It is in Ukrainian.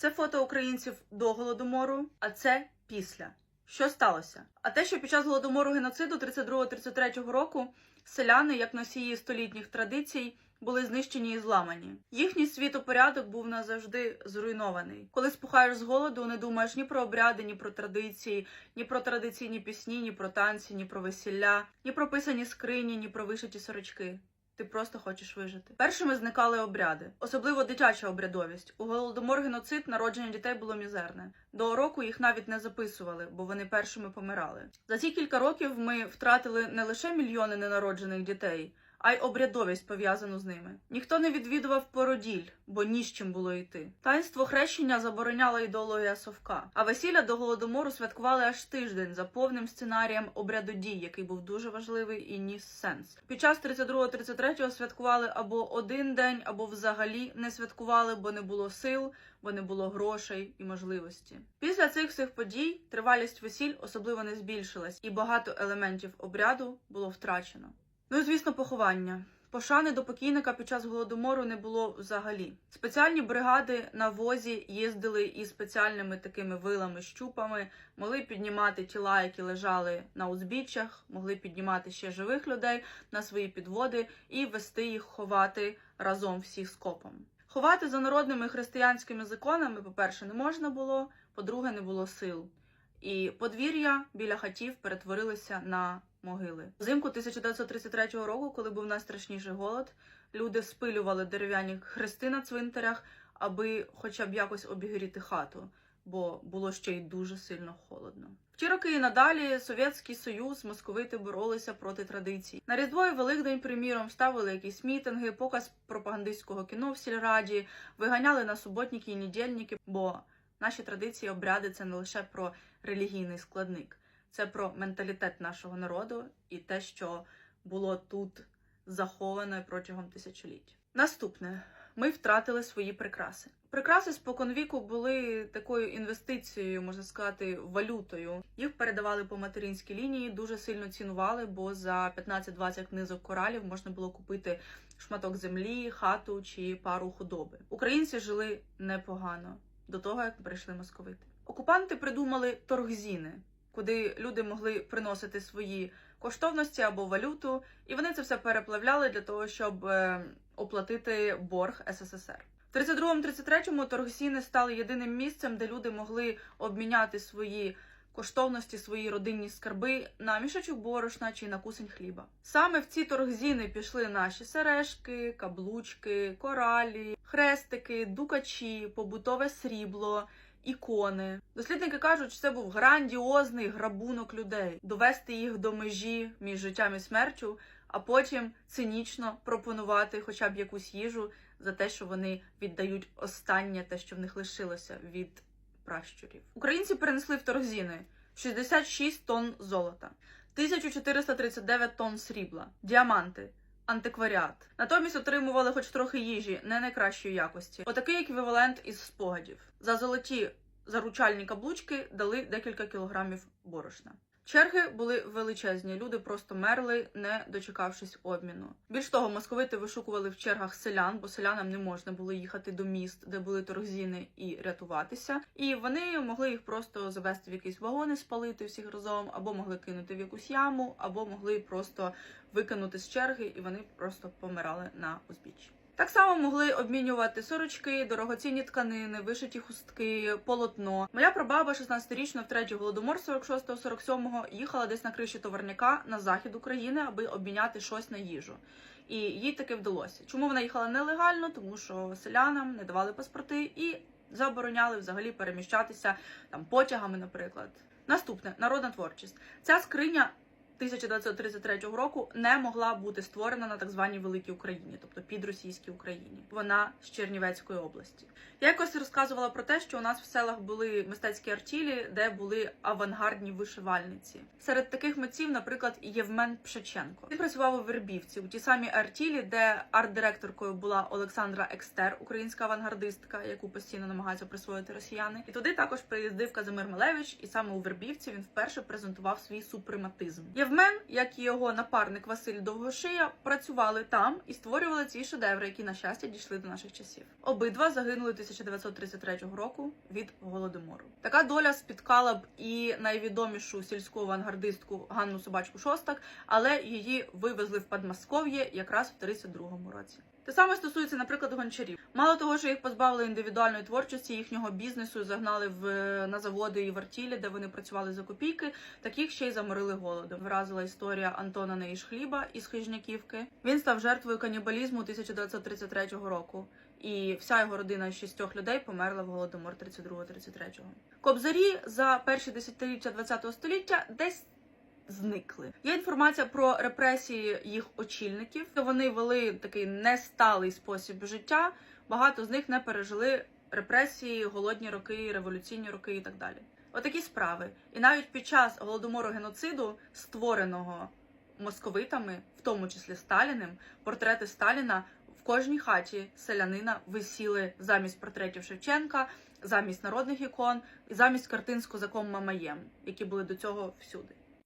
Це фото українців до голодомору, а це після. Що сталося? А те, що під час голодомору геноциду 32-33 року селяни, як носії столітніх традицій, були знищені і зламані. Їхній світопорядок був назавжди зруйнований. Коли спухаєш з голоду, не думаєш ні про обряди, ні про традиції, ні про традиційні пісні, ні про танці, ні про весілля, ні про писані скрині, ні про вишиті сорочки. Ти просто хочеш вижити. Першими зникали обряди, особливо дитяча обрядовість. У голодомор геноцид народження дітей було мізерне. До року їх навіть не записували, бо вони першими помирали. За ці кілька років ми втратили не лише мільйони ненароджених дітей, а й обрядовість пов'язану з ними. Ніхто не відвідував породіль, бо ні з чим було йти. Таїнство хрещення забороняла ідеологія совка, а весілля до голодомору святкували аж тиждень за повним сценарієм обряду дій, який був дуже важливий і ніс сенс. Під час 32-33 святкували або один день, або взагалі не святкували, бо не було сил, бо не було грошей і можливості. Після цих всіх подій тривалість весіль особливо не збільшилась, і багато елементів обряду було втрачено. Ну і звісно, поховання. Пошани до покійника під час голодомору не було взагалі. Спеціальні бригади на возі їздили із спеціальними такими вилами, щупами, могли піднімати тіла, які лежали на узбіччях, могли піднімати ще живих людей на свої підводи і вести їх ховати разом всіх скопом. Ховати за народними християнськими законами, по-перше, не можна було, по-друге, не було сил. І подвір'я біля хатів перетворилися на могили. Взимку 1933 року, коли був найстрашніший голод, люди спилювали дерев'яні хрести на цвинтарях, аби хоча б якось обігріти хату, бо було ще й дуже сильно холодно. Ті роки і надалі Совєтський Союз, московити боролися проти традицій. На Різдво і Великдень, приміром, ставили якісь мітинги, показ пропагандистського кіно в сільраді, виганяли на суботники і недільники, бо наші традиції, обряди це не лише про релігійний складник, це про менталітет нашого народу і те, що було тут заховане протягом тисячоліть. Наступне ми втратили свої прикраси. Прикраси споконвіку були такою інвестицією, можна сказати, валютою. Їх передавали по материнській лінії, дуже сильно цінували, бо за 15-20 книзок коралів можна було купити шматок землі, хату чи пару худоби. Українці жили непогано до того, як прийшли московити. Окупанти придумали торгзіни, куди люди могли приносити свої коштовності або валюту, і вони це все переплавляли для того, щоб е, оплатити борг СССР. В 32-33 торгсіни стали єдиним місцем, де люди могли обміняти свої коштовності, свої родинні скарби на мішечок борошна чи на кусень хліба. Саме в ці торгзіни пішли наші сережки, каблучки, коралі, хрестики, дукачі, побутове срібло. Ікони дослідники кажуть, що це був грандіозний грабунок людей довести їх до межі між життям і смертю, а потім цинічно пропонувати хоча б якусь їжу за те, що вони віддають останнє те, що в них лишилося від пращурів. Українці перенесли в торгзіни 66 тонн золота, 1439 тонн срібла, діаманти. Антикваріат натомість отримували хоч трохи їжі не найкращої якості. Отакий еквівалент із спогадів. За золоті заручальні каблучки дали декілька кілограмів борошна. Черги були величезні, люди просто мерли, не дочекавшись обміну. Більш того, московити вишукували в чергах селян, бо селянам не можна було їхати до міст, де були торгзіни, і рятуватися. І вони могли їх просто завести в якісь вагони, спалити всіх разом, або могли кинути в якусь яму, або могли просто викинути з черги, і вони просто помирали на узбіччі. Так само могли обмінювати сорочки, дорогоцінні тканини, вишиті хустки, полотно. Моя прабаба 16-річна в третій голодомор 46-47 їхала десь на криші товарняка на захід України, аби обміняти щось на їжу. І їй таки вдалося. Чому вона їхала нелегально? Тому що селянам не давали паспорти і забороняли взагалі переміщатися там потягами, наприклад. Наступне народна творчість. Ця скриня 1933 року не могла бути створена на так званій Великій Україні, тобто під російській Україні. Вона з Чернівецької області. Я якось розказувала про те, що у нас в селах були мистецькі артілі, де були авангардні вишивальниці. Серед таких митців, наприклад, Євмен Пшеченко. Він працював у Вербівці у тій самій артілі, де арт-директоркою була Олександра Екстер, українська авангардистка, яку постійно намагаються присвоїти росіяни. І туди також приїздив Казимир Малевич, і саме у Вербівці він вперше презентував свій супрематизм. Євмен, як і його напарник Василь Довгошия, працювали там і створювали ці шедеври, які, на щастя, дійшли до наших часів. Обидва загинули 1933 року від голодомору. Така доля спіткала б і найвідомішу сільську авангардистку Ганну Собачку Шостак, але її вивезли в Подмосков'я якраз в 32-му році. Те саме стосується, наприклад, гончарів. Мало того, що їх позбавили індивідуальної творчості, їхнього бізнесу загнали в на заводи і вартілі, де вони працювали за копійки. Таких ще й заморили голодом. Вразила історія Антона Неїшхліба із Хижняківки. Він став жертвою канібалізму 1933 року. І вся його родина із шістьох людей померла в голодомор 32-33. Кобзарі за перші десятиліття ХХ століття десь зникли. Є інформація про репресії їх очільників. Вони вели такий несталий спосіб життя. Багато з них не пережили репресії, голодні роки, революційні роки і так далі. Отакі справи. І навіть під час голодомору геноциду, створеного московитами, в тому числі Сталіним, портрети Сталіна в кожній хаті селянина висіли замість портретів Шевченка, замість народних ікон і замість картин з козаком Мамаєм, які були до цього всюди.